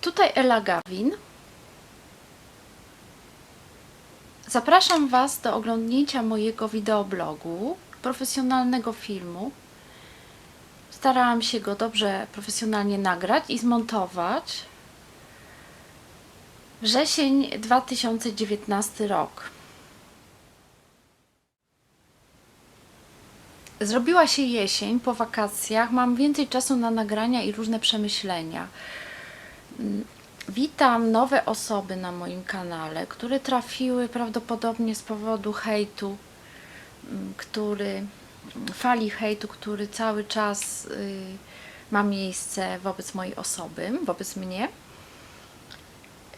Tutaj Ela Gawin. Zapraszam Was do oglądnięcia mojego wideoblogu, profesjonalnego filmu. Starałam się go dobrze, profesjonalnie nagrać i zmontować. Wrzesień 2019 rok. Zrobiła się jesień po wakacjach, mam więcej czasu na nagrania i różne przemyślenia. Mm, Witam nowe osoby na moim kanale, które trafiły prawdopodobnie z powodu hejtu, mm, który fali hejtu, który cały czas y, ma miejsce wobec mojej osoby, wobec mnie.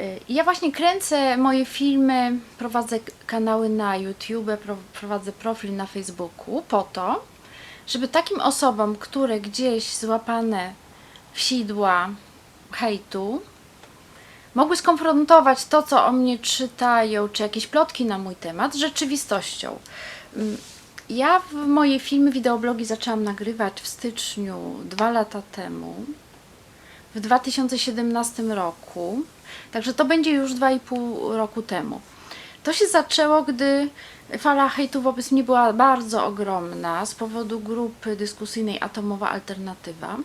Y, Ja właśnie kręcę moje filmy, prowadzę kanały na YouTube, pro- prowadzę profil na Facebooku po to, żeby takim osobom, które gdzieś złapane w sidła hejtu, mogły skonfrontować to, co o mnie czytają, czy jakieś plotki na mój temat z rzeczywistością. Mm, Ja w moje filmy, wideoblogi zaczęłam nagrywać w styczniu dwa lata temu, w 2017 roku, także to będzie już 2,5 roku temu. To się zaczęło, gdy fala hejtu wobec mnie była bardzo ogromna z powodu grupy dyskusyjnej Atomowa Alternatywa.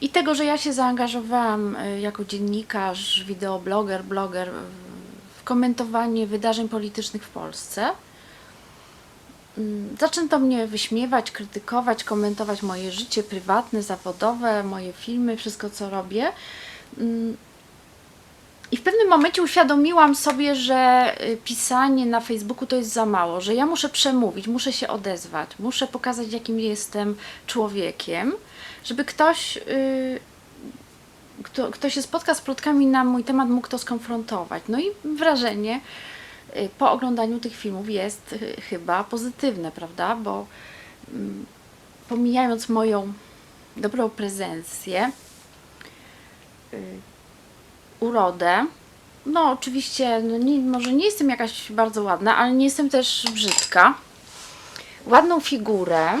I tego, że ja się zaangażowałam y, jako dziennikarz, wideobloger, bloger w komentowanie wydarzeń politycznych w Polsce. Mm, Zaczęto mnie wyśmiewać, krytykować, komentować moje życie prywatne, zawodowe, moje filmy, wszystko co robię. I w pewnym momencie uświadomiłam sobie, że y, pisanie na Facebooku to jest za mało, że ja muszę przemówić, muszę się odezwać, muszę pokazać, jakim jestem człowiekiem, żeby ktoś, y, kto, kto się spotka z plotkami na mój temat, mógł to skonfrontować. No i wrażenie y, po oglądaniu tych filmów jest y, chyba pozytywne, prawda? Bo mm, pomijając moją dobrą prezencję, y, urodę. No, oczywiście, no nie, może nie jestem jakaś bardzo ładna, ale nie jestem też brzydka. Ładną figurę.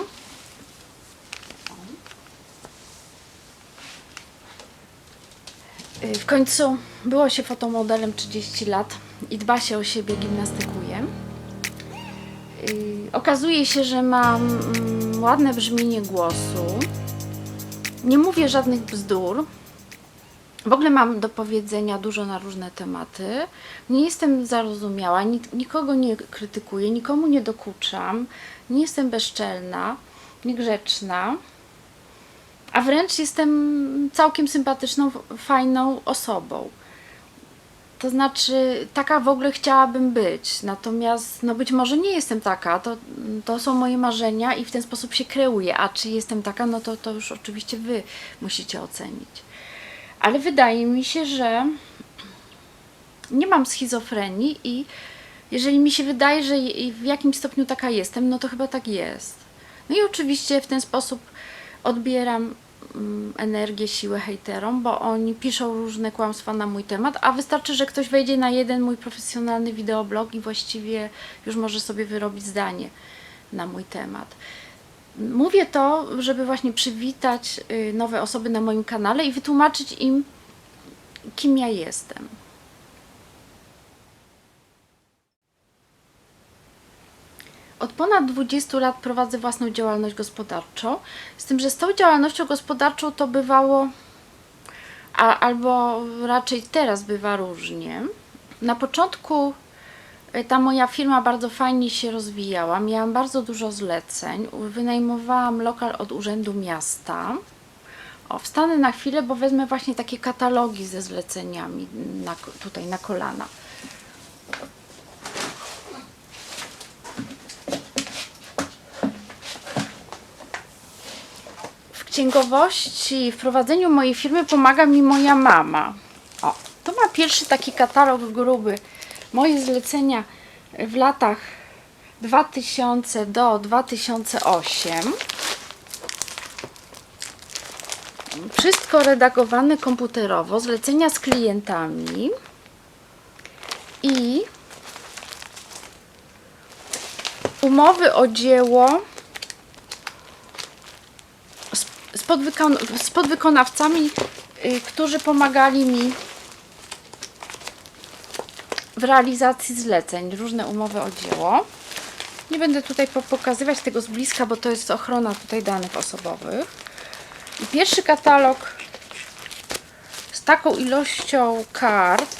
Y, W końcu było się fotomodelem 30 lat i dba się o siebie, gimnastykuje. Y, Okazuje się, że mam mm, ładne brzmienie głosu. Nie mówię żadnych bzdur. W ogóle mam do powiedzenia dużo na różne tematy. Nie jestem zarozumiała, nik- nikogo nie krytykuję, nikomu nie dokuczam, nie jestem bezczelna, niegrzeczna, a wręcz jestem całkiem sympatyczną, fajną osobą. To znaczy, taka w ogóle chciałabym być, natomiast no być może nie jestem taka, to, to są moje marzenia i w ten sposób się kreuję, a czy jestem taka, no to, to już oczywiście Wy musicie ocenić. Ale wydaje mi się, że nie mam schizofrenii i jeżeli mi się wydaje, że w jakimś stopniu taka jestem, no to chyba tak jest. No i oczywiście w ten sposób odbieram mm, energię, siłę hejterom, bo oni piszą różne kłamstwa na mój temat, a wystarczy, że ktoś wejdzie na jeden mój profesjonalny wideoblog i właściwie już może sobie wyrobić zdanie na mój temat. Mówię to, żeby właśnie przywitać y, nowe osoby na moim kanale i wytłumaczyć im, kim ja jestem. Od ponad 20 lat prowadzę własną działalność gospodarczą, z tym, że z tą działalnością gospodarczą to bywało, a, albo raczej teraz bywa różnie. Na początku ta moja firma bardzo fajnie się rozwijała. Miałam bardzo dużo zleceń. Wynajmowałam lokal od Urzędu Miasta. O, wstanę na chwilę, bo wezmę właśnie takie katalogi ze zleceniami na, tutaj na kolana. W księgowości, w prowadzeniu mojej firmy pomaga mi moja mama. O, to ma pierwszy taki katalog gruby. Moje zlecenia w latach 2000 do 2008. Wszystko redagowane komputerowo, zlecenia z klientami i umowy o dzieło z, podwykon- z podwykonawcami y, którzy pomagali mi w realizacji zleceń, różne umowy o dzieło. Nie będę tutaj po- pokazywać tego z bliska, bo to jest ochrona tutaj danych osobowych. I pierwszy katalog z taką ilością kart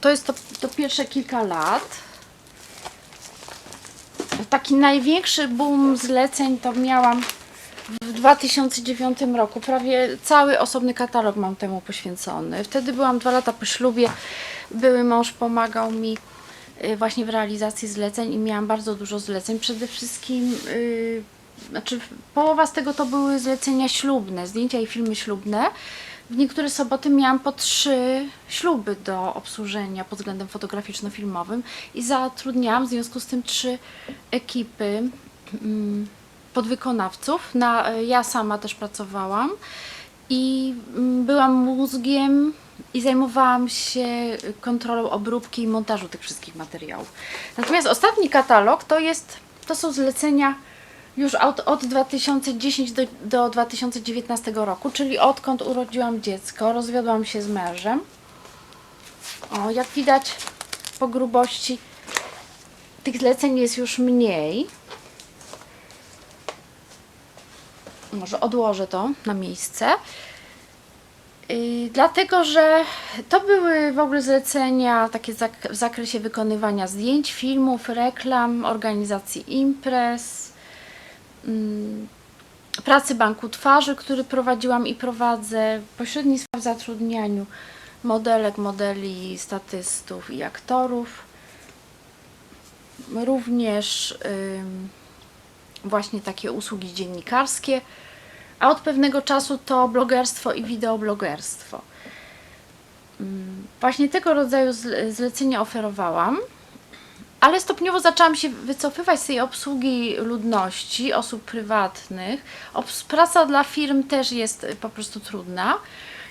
to jest to, to pierwsze kilka lat. Taki największy boom zleceń to miałam 2009 roku. Prawie cały osobny katalog mam temu poświęcony. Wtedy byłam dwa lata po ślubie. Były mąż pomagał mi y, właśnie w realizacji zleceń i miałam bardzo dużo zleceń. Przede wszystkim, y, znaczy połowa z tego to były zlecenia ślubne, zdjęcia i filmy ślubne. W niektóre soboty miałam po trzy śluby do obsłużenia pod względem fotograficzno-filmowym i zatrudniałam w związku z tym trzy ekipy mm, podwykonawców. Na, ja sama też pracowałam i mm, byłam mózgiem i zajmowałam się kontrolą obróbki i montażu tych wszystkich materiałów. Natomiast ostatni katalog to jest, to są zlecenia już od, od 2010 do, do 2019 roku, czyli odkąd urodziłam dziecko, rozwiodłam się z mężem. O, jak widać po grubości tych zleceń jest już mniej. Może odłożę to na miejsce. Dlatego, że to były w ogóle zlecenia takie zak- w zakresie wykonywania zdjęć, filmów, reklam, organizacji imprez, mm, pracy banku twarzy, który prowadziłam i prowadzę, pośrednictwa w zatrudnianiu modelek, modeli, statystów i aktorów. Również właśnie takie usługi dziennikarskie, a od pewnego czasu to blogerstwo i wideoblogerstwo. Ym, Właśnie tego rodzaju zle- zlecenia oferowałam, ale stopniowo zaczęłam się wycofywać z tej obsługi ludności, osób prywatnych. Praca dla firm też jest y, po prostu trudna.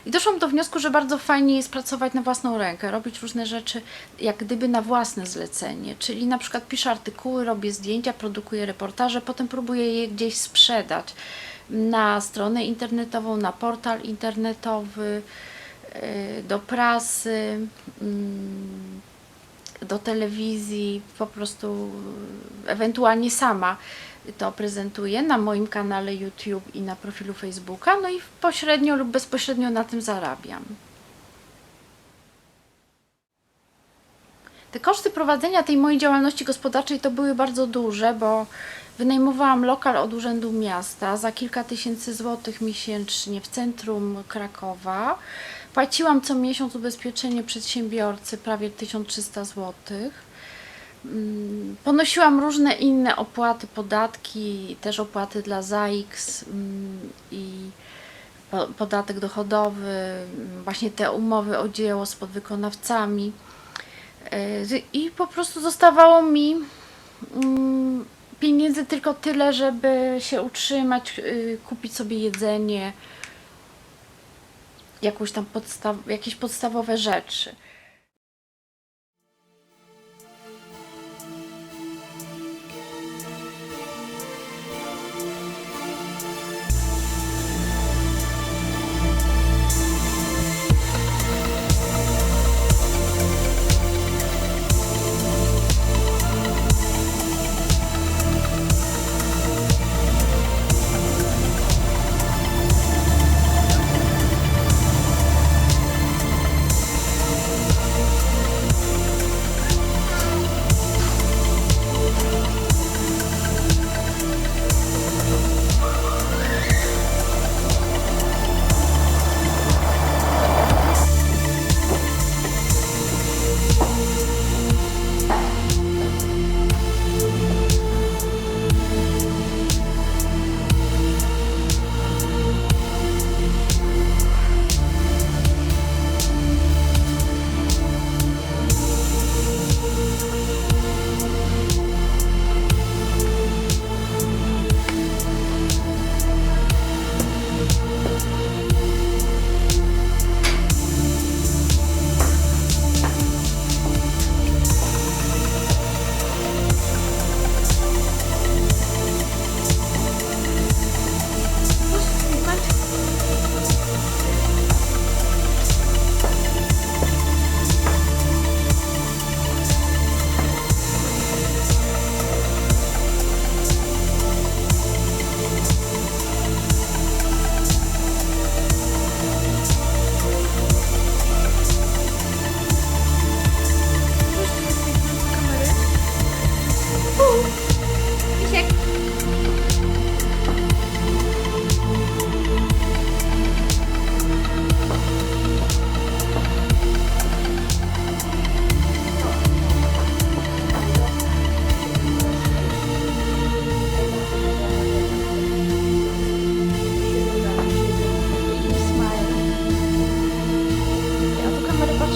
I doszłam do wniosku, że bardzo fajnie jest pracować na własną rękę, robić różne rzeczy jak gdyby na własne zlecenie. Czyli na przykład piszę artykuły, robię zdjęcia, produkuję reportaże, potem próbuję je gdzieś sprzedać na stronę internetową, na portal internetowy, y, do prasy, mm, do telewizji, po prostu ewentualnie sama to prezentuję na moim kanale YouTube i na profilu Facebooka, no i pośrednio lub bezpośrednio na tym zarabiam. Te koszty prowadzenia tej mojej działalności gospodarczej to były bardzo duże, bo wynajmowałam lokal od Urzędu Miasta za kilka tysięcy złotych miesięcznie w centrum Krakowa. Płaciłam co miesiąc ubezpieczenie przedsiębiorcy prawie 1300 złotych. Mm, Ponosiłam różne inne opłaty, podatki, też opłaty dla ZAIKS mm, i po- podatek dochodowy, właśnie te umowy o dzieło z podwykonawcami. E, I po prostu zostawało mi mm, pieniędzy tylko tyle, żeby się utrzymać, y, kupić sobie jedzenie, jakąś tam jakieś podstawowe rzeczy.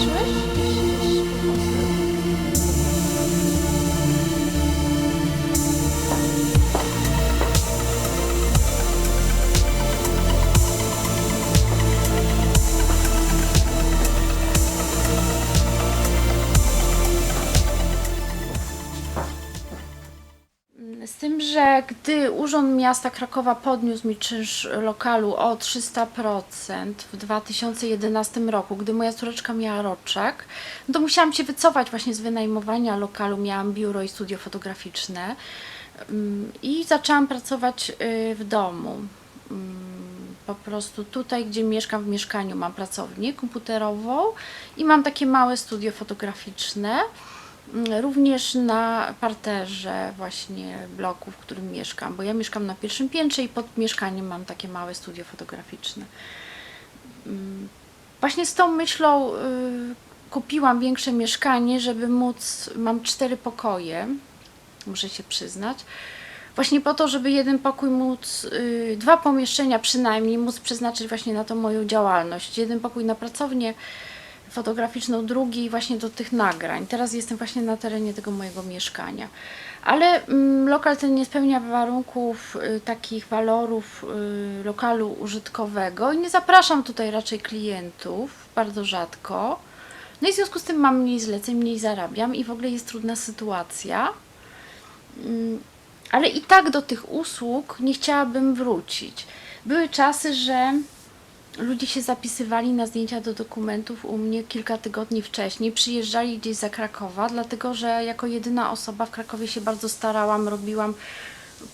你 gdy Urząd Miasta Krakowa podniósł mi czynsz lokalu o 300% w 2011 roku, gdy moja córeczka miała roczek, no to musiałam się wycofać właśnie z wynajmowania lokalu. Miałam biuro i studio fotograficzne Ym, i zaczęłam pracować y, w domu. Ym, Po prostu tutaj, gdzie mieszkam w mieszkaniu, mam pracownię komputerową i mam takie małe studio fotograficzne. Mm, Również na parterze właśnie bloku, w którym mieszkam, bo ja mieszkam na pierwszym piętrze i pod mieszkaniem mam takie małe studio fotograficzne. Mm, Właśnie z tą myślą y, kupiłam większe mieszkanie, żeby móc, mam cztery pokoje, muszę się przyznać, właśnie po to, żeby jeden pokój móc, y, dwa pomieszczenia przynajmniej móc przeznaczyć właśnie na tą moją działalność. Jeden pokój na pracownię, fotograficzną, drugi właśnie do tych nagrań. Teraz jestem właśnie na terenie tego mojego mieszkania. Ale mm, lokal ten nie spełnia warunków y, takich walorów y, lokalu użytkowego i nie zapraszam tutaj raczej klientów, bardzo rzadko. No i w związku z tym mam mniej zleceń, mniej zarabiam i w ogóle jest trudna sytuacja. Mm, Ale i tak do tych usług nie chciałabym wrócić. Były czasy, że ludzie się zapisywali na zdjęcia do dokumentów u mnie kilka tygodni wcześniej, przyjeżdżali gdzieś za Krakowa, dlatego że jako jedyna osoba w Krakowie się bardzo starałam, robiłam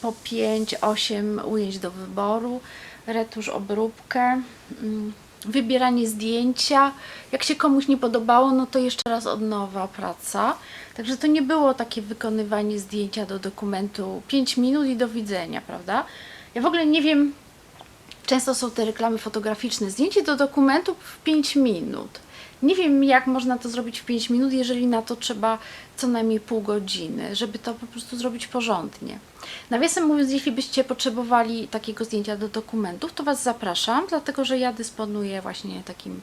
po 5-8 ujęć do wyboru, retusz, obróbkę, mm, wybieranie zdjęcia. Jak się komuś nie podobało, no to jeszcze raz od nowa praca. Także to nie było takie wykonywanie zdjęcia do dokumentu 5 minut i do widzenia, prawda? Ja w ogóle nie wiem, Często są te reklamy fotograficzne. Zdjęcie do dokumentu w 5 minut. Nie wiem, jak można to zrobić w 5 minut, jeżeli na to trzeba co najmniej pół godziny, żeby to po prostu zrobić porządnie. Nawiasem mówiąc, jeśli byście potrzebowali takiego zdjęcia do dokumentów, to Was zapraszam, dlatego że ja dysponuję właśnie takim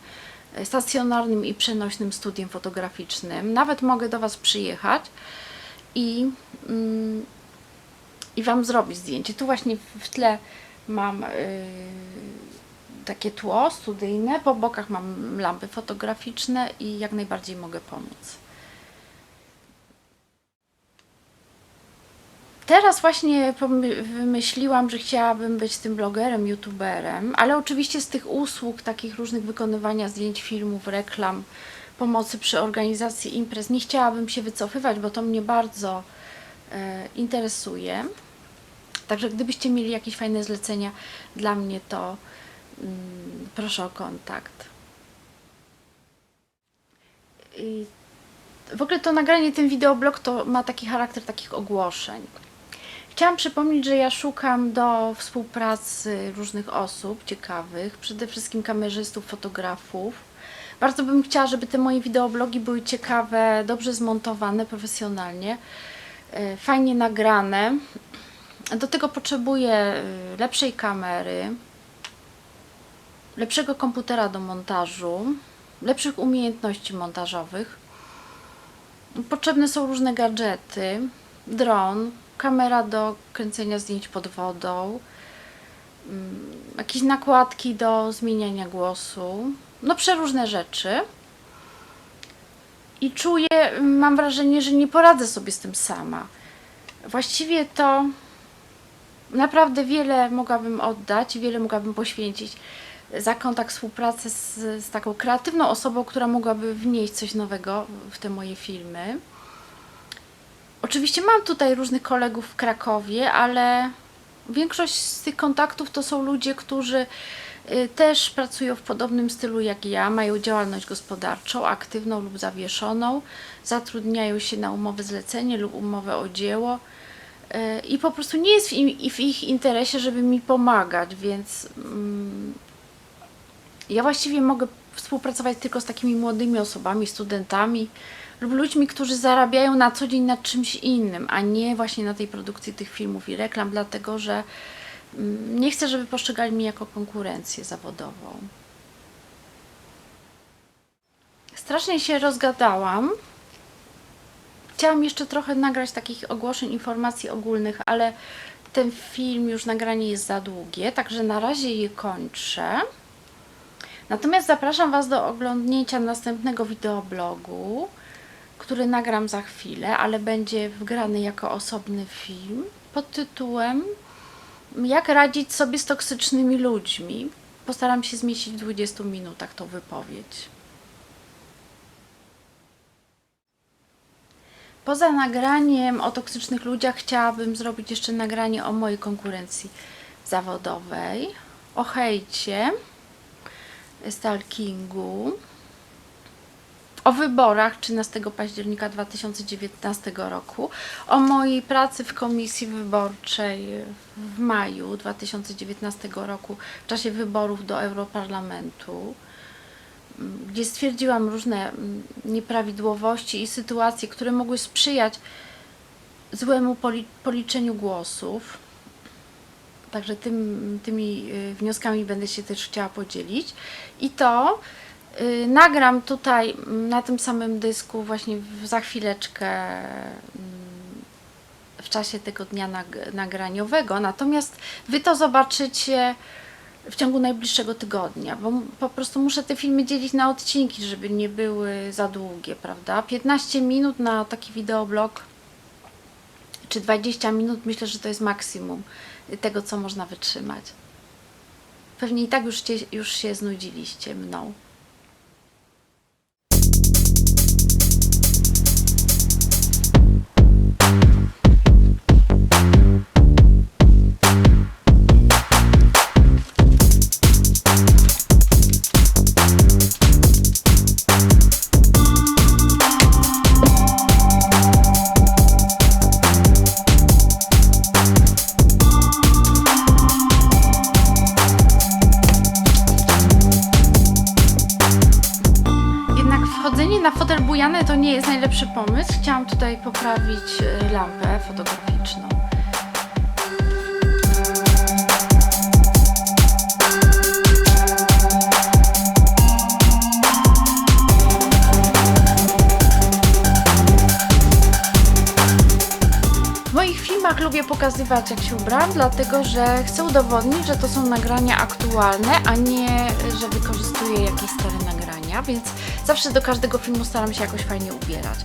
e, stacjonarnym i przenośnym studiem fotograficznym. Nawet mogę do Was przyjechać i, mm, i Wam zrobić zdjęcie. Tu właśnie w tle mam y, takie tło studyjne, po bokach mam lampy fotograficzne i jak najbardziej mogę pomóc. Teraz właśnie wymyśliłam, że chciałabym być tym blogerem, youtuberem, ale oczywiście z tych usług, takich różnych wykonywania zdjęć, filmów, reklam, pomocy przy organizacji imprez, nie chciałabym się wycofywać, bo to mnie bardzo e, interesuje. Także gdybyście mieli jakieś fajne zlecenia dla mnie, to mm, proszę o kontakt. I w ogóle to nagranie, ten wideoblog to ma taki charakter takich ogłoszeń. Chciałam przypomnieć, że ja szukam do współpracy różnych osób ciekawych, przede wszystkim kamerzystów, fotografów. Bardzo bym chciała, żeby te moje wideoblogi były ciekawe, dobrze zmontowane, profesjonalnie, e, fajnie nagrane. Do tego potrzebuję y, lepszej kamery, lepszego komputera do montażu, lepszych umiejętności montażowych. Potrzebne są różne gadżety, dron, kamera do kręcenia zdjęć pod wodą, mm, jakieś nakładki do zmieniania głosu, no przeróżne rzeczy. I czuję, mam wrażenie, że nie poradzę sobie z tym sama. Właściwie to naprawdę wiele mogłabym oddać, wiele mogłabym poświęcić za kontakt, współpracę z, z taką kreatywną osobą, która mogłaby wnieść coś nowego w te moje filmy. Oczywiście mam tutaj różnych kolegów w Krakowie, ale większość z tych kontaktów to są ludzie, którzy y, też pracują w podobnym stylu jak ja, mają działalność gospodarczą, aktywną lub zawieszoną, zatrudniają się na umowę zlecenie lub umowę o dzieło i po prostu nie jest w, im, w ich interesie, żeby mi pomagać, więc mm, ja właściwie mogę współpracować tylko z takimi młodymi osobami, studentami lub ludźmi, którzy zarabiają na co dzień nad czymś innym, a nie właśnie na tej produkcji tych filmów i reklam, dlatego że mm, nie chcę, żeby postrzegali mnie jako konkurencję zawodową. strasznie się rozgadałam. Chciałam jeszcze trochę nagrać takich ogłoszeń, informacji ogólnych, ale ten film już nagranie jest za długie, także na razie je kończę. Natomiast zapraszam Was do oglądnięcia następnego wideoblogu, który nagram za chwilę, ale będzie wgrany jako osobny film pod tytułem Jak radzić sobie z toksycznymi ludźmi. Postaram się zmieścić w 20 minutach tą wypowiedź. Poza nagraniem o toksycznych ludziach chciałabym zrobić jeszcze nagranie o mojej konkurencji zawodowej, o hejcie, stalkingu, o wyborach 13 października 2019 roku, o mojej pracy w komisji wyborczej w maju 2019 roku w czasie wyborów do Europarlamentu, gdzie stwierdziłam różne mm, nieprawidłowości i sytuacje, które mogły sprzyjać złemu poli- policzeniu głosów. Także tym, tymi y, wnioskami będę się też chciała podzielić. I to y, nagram tutaj mm, na tym samym dysku właśnie za chwileczkę mm, w czasie tego dnia nag- nagraniowego. Natomiast Wy to zobaczycie w ciągu najbliższego tygodnia, bo po prostu muszę te filmy dzielić na odcinki, żeby nie były za długie, prawda? 15 minut na taki wideoblog czy 20 minut myślę, że to jest maksimum tego, co można wytrzymać. Pewnie i tak już, już się znudziliście mną. To nie jest najlepszy pomysł. Chciałam tutaj poprawić y, lampę fotograficzną. W moich filmach lubię pokazywać, jak się ubrałam, dlatego że chcę udowodnić, że to są nagrania aktualne, a nie, że wykorzystuję jakieś stare nagrania, więc zawsze do każdego filmu staram się jakoś fajnie ubierać.